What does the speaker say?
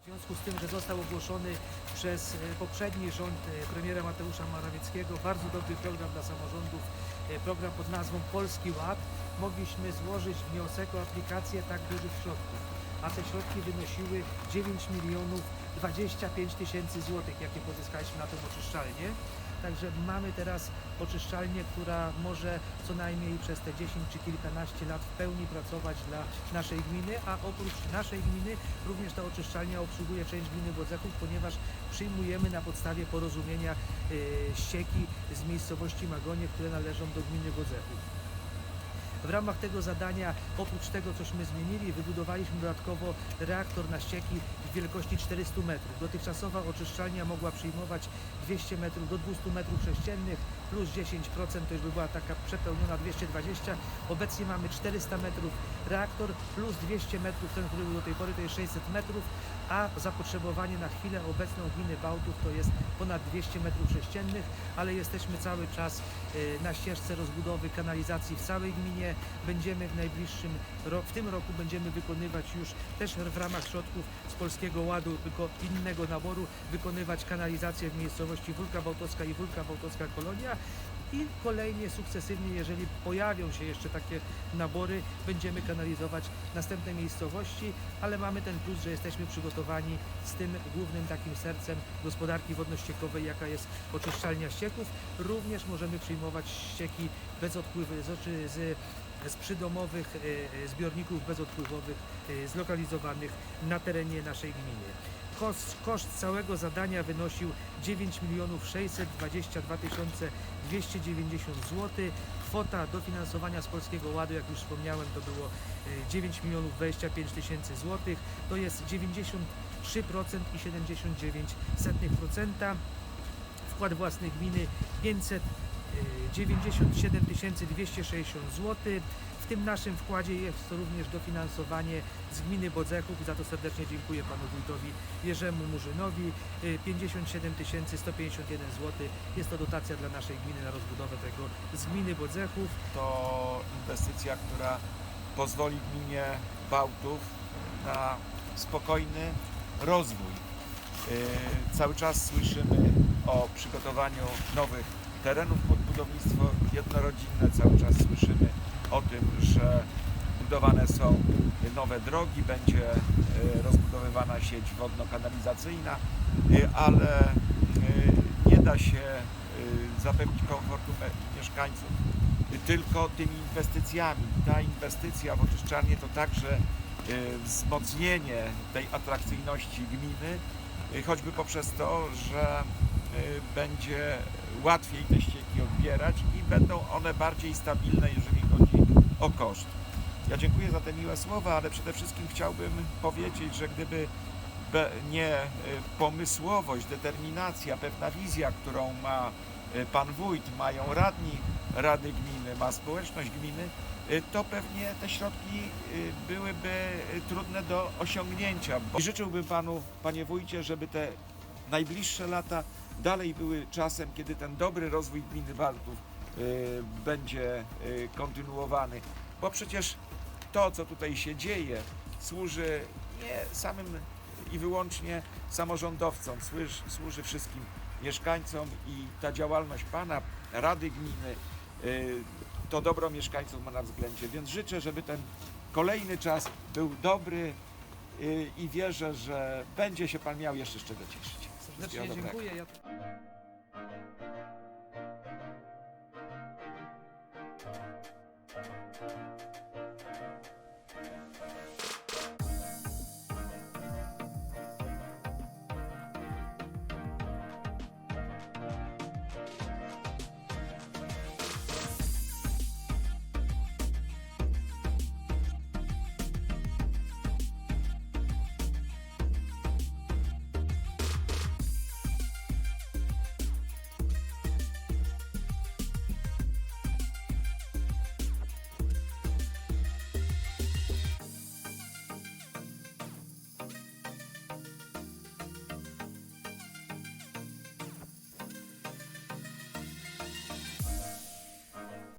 W związku z tym, że został ogłoszony przez e, poprzedni rząd e, premiera Mateusza Morawieckiego bardzo dobry program dla samorządów, e, program pod nazwą Polski Ład, mogliśmy złożyć wniosek o aplikację tak dużych środków. A te środki wynosiły 9 milionów 25 tysięcy złotych, jakie pozyskaliśmy na tą oczyszczalnię. Także mamy teraz oczyszczalnię, która może co najmniej przez te 10 czy kilkanaście lat w pełni pracować dla naszej gminy, a oprócz naszej gminy również ta oczyszczalnia obsługuje część gminy Bodzechów, ponieważ przyjmujemy na podstawie porozumienia y, ścieki z miejscowości Magonie, które należą do gminy Bodzechów. W ramach tego zadania, oprócz tego, cośmy zmienili, wybudowaliśmy dodatkowo reaktor na ścieki w wielkości 400 metrów. Dotychczasowa oczyszczalnia mogła przyjmować 200 metrów do 200 metrów sześciennych plus 10% to już by była taka przepełniona 220. Obecnie mamy 400 metrów reaktor plus 200 metrów, ten, który był do tej pory to jest 600 metrów, a zapotrzebowanie na chwilę obecną gminy Bałtów to jest ponad 200 metrów sześciennych, ale jesteśmy cały czas y, na ścieżce rozbudowy kanalizacji w całej gminie. Będziemy w najbliższym roku, w tym roku będziemy wykonywać już też w ramach środków z Polskiego Ładu, tylko innego naboru, wykonywać kanalizację w miejscowości Wólka Bałtocka i Wólka Bałtocka Kolonia. I kolejnie, sukcesywnie, jeżeli pojawią się jeszcze takie nabory, będziemy kanalizować następne miejscowości, ale mamy ten plus, że jesteśmy przygotowani z tym głównym takim sercem gospodarki wodno-ściekowej, jaka jest oczyszczalnia ścieków. Również możemy przyjmować ścieki bezodpływy z, oczy- z, z przydomowych e, e, zbiorników bezodpływowych e, zlokalizowanych na terenie naszej gminy. Koszt, koszt całego zadania wynosił 9 milionów 622 tysiące 290 zł. Kwota dofinansowania z Polskiego Ładu, jak już wspomniałem, to było e, 9 milionów 25 tysięcy złotych. To jest 93% i 79%. Wkład własny gminy 597 260 zł. W tym naszym wkładzie jest również dofinansowanie z gminy Bodzechów za to serdecznie dziękuję panu wójtowi Jerzemu Murzynowi. Y, 57 151 zł. Jest to dotacja dla naszej gminy na rozbudowę tego z gminy Bodzechów. To inwestycja, która pozwoli gminie Bałtów na spokojny rozwój. Yy, Cały czas słyszymy o przygotowaniu nowych terenów pod budownictwo jednorodzinne. Cały czas słyszymy o tym, że budowane są nowe drogi, będzie yy, rozbudowywana sieć wodno-kanalizacyjna, yy, ale yy, nie da się zapewnić komfortu mieszkańców tylko tymi inwestycjami. Ta inwestycja w oczyszczalnię to także wzmocnienie tej atrakcyjności gminy, choćby poprzez to, że będzie łatwiej te ścieki odbierać i będą one bardziej stabilne, jeżeli chodzi o koszt. Ja dziękuję za te miłe słowa, ale przede wszystkim chciałbym powiedzieć, że gdyby nie y, pomysłowość, determinacja, pewna wizja, którą ma y, pan wójt, mają radni Rady Gminy, ma społeczność gminy, y, to pewnie te środki y, byłyby y, trudne do osiągnięcia. I życzyłbym panu, panie wójcie, żeby te najbliższe lata dalej były czasem, kiedy ten dobry rozwój gminy Baltów y, będzie y, kontynuowany. Bo przecież to, co tutaj się dzieje, służy nie samym i wyłącznie samorządowcom, służy, wszystkim mieszkańcom i ta działalność pana, Rady Gminy, y, to dobro mieszkańców ma na względzie. Więc życzę, żeby ten kolejny czas był dobry i wierzę, że będzie się pan miał jeszcze z czego cieszyć. Wszystkiego dobrego. dziękuję. Ja...